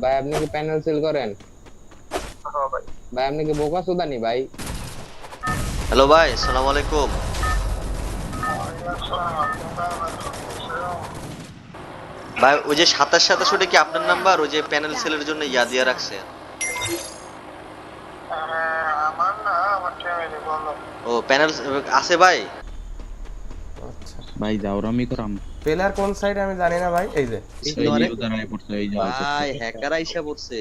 ভাই আপনি কি প্যানেল সেল করেন? হ্যাঁ ভাই। ভাই আপনি কি বোকা সুদানি ভাই? হ্যালো ভাই সালাম আলাইকুম। ভাই ওই যে সাতাশ সাতাশ ওটা কি আপনার নাম্বার? ওই যে প্যানেল সেলের জন্য ইয়া দিয়া রাখছে আমার না আমার ফ্যামিলি বলো। ও প্যানেল আছে ভাই? আচ্ছা যাও যাওরামি করাম। প্লেয়ার কোন সাইডে আমি জানি না ভাই এই যে ভাই হ্যাকার আইসা পড়ছে।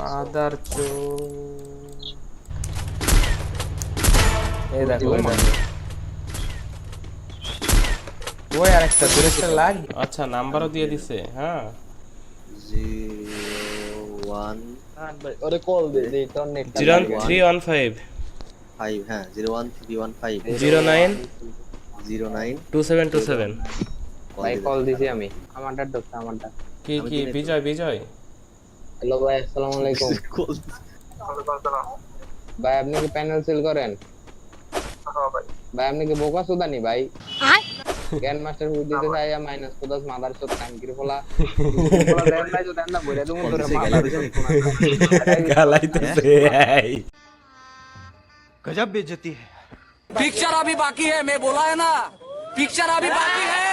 মাদার চো এই দেখো ওই আরেকটা দুরেকটা লাগ। আচ্ছা নাম্বারও দিয়ে দিছে হ্যাঁ। জিরো ওয়ান ওরে কল দে দে তোর net zero three one five five হ্যাঁ zero one three one five zero nine. Zero nine two seven two seven ভাই কল দিছি আমি। আমারটা ঢুকছে আমারটা। কি কি বিজয় বিজয়? হ্যালো ভাই আসসালামু আলাইকুম। ভাই আপনি কি প্যানেল সেল করেন? হ্যাঁ ভাই। ভাই আপনি কি বোকা সুদানি ভাই? গ্র্যান্ড মাস্টার হুই দিতে চাই মাইনাস পদাস মাদার চোদ কানকির ফলা ফলা দেন নাই তো না বইরা তুমি তোরে মাদার গালাইতেছে এই। पिक्चर अभी बाकी है मैं बोला है ना पिक्चर अभी बाकी है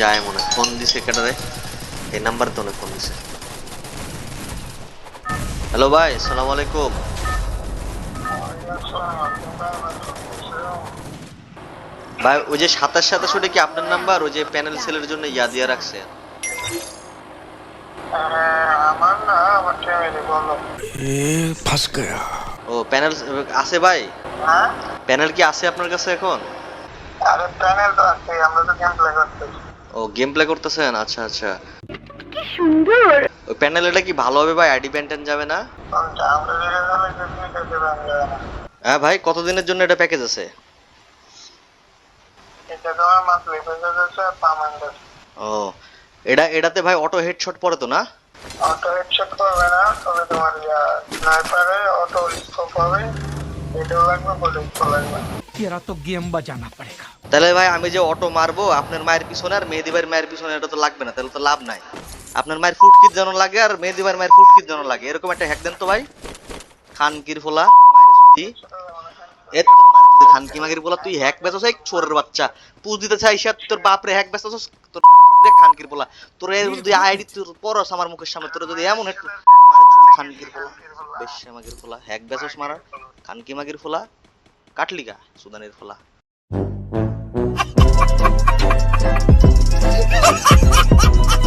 যায় মনে হয়। ফোন দিছে কেটারে এই নাম্বার তো ফোন দিছে হ্যালো ভাই সালাম আলাইকুম ভাই ওই যে সাতাশ সাতাশ ওটা কি আপনার নাম্বার ওই যে প্যানেল সেলের জন্য ইয়া দিয়া রাখছে আমার না আমার ফ্যামিলি বলো ও প্যানেল আছে ভাই? হ্যাঁ? প্যানেল কি আছে আপনার কাছে এখন? আরে প্যানেল তো আছে আমরা তো গেম প্লে করতেছি। ও গেম প্লে করতেছেন? আচ্ছা আচ্ছা। কি সুন্দর! ওই প্যানেল এটা কি ভালো হবে ভাই? আইডি প্যান্টেন যাবে না? হ্যাঁ ভাই কতদিনের জন্য এটা প্যাকেজ আছে? ও এটা এটাতে ভাই অটো হেডশট পড়ে তো না? অটো হেডশট করবে না তবে তোমার স্নাইপারে পাবে তো গেম বাজানা পড়েগা তাহলে ভাই আমি যে অটো মারবো আপনার মায়ের পিছনে আর মেহেদি ভাইয়ের মায়ের পিছনে এটা তো লাগবে না তাহলে তো লাভ নাই। আপনার মায়ের ফুটকির যেন লাগে আর মেহেদি ভাইয়ের মায়ের ফুটকির যেন লাগে। এরকম একটা হ্যাক দেন তো ভাই। খানকির ফোলা মায়ের সুদি। এত তোর মায়ের সুদি খানকি মাগির ফোলা তুই হ্যাক বেচো সেই ছোরের বাচ্চা। পুজ দিতে চাই তোর বাপরে হ্যাক বেচো তোর খানকির ফোলা। তোর যদি আইডি তোর পরস আমার মুখের সামনে তোর যদি এমন খানকির ফোলা। বেশ মাগির ফোলা। হ্যাক বেচছ মারা খানকি মাগির ফোলা কাটলিকা সুদানের ফোলা।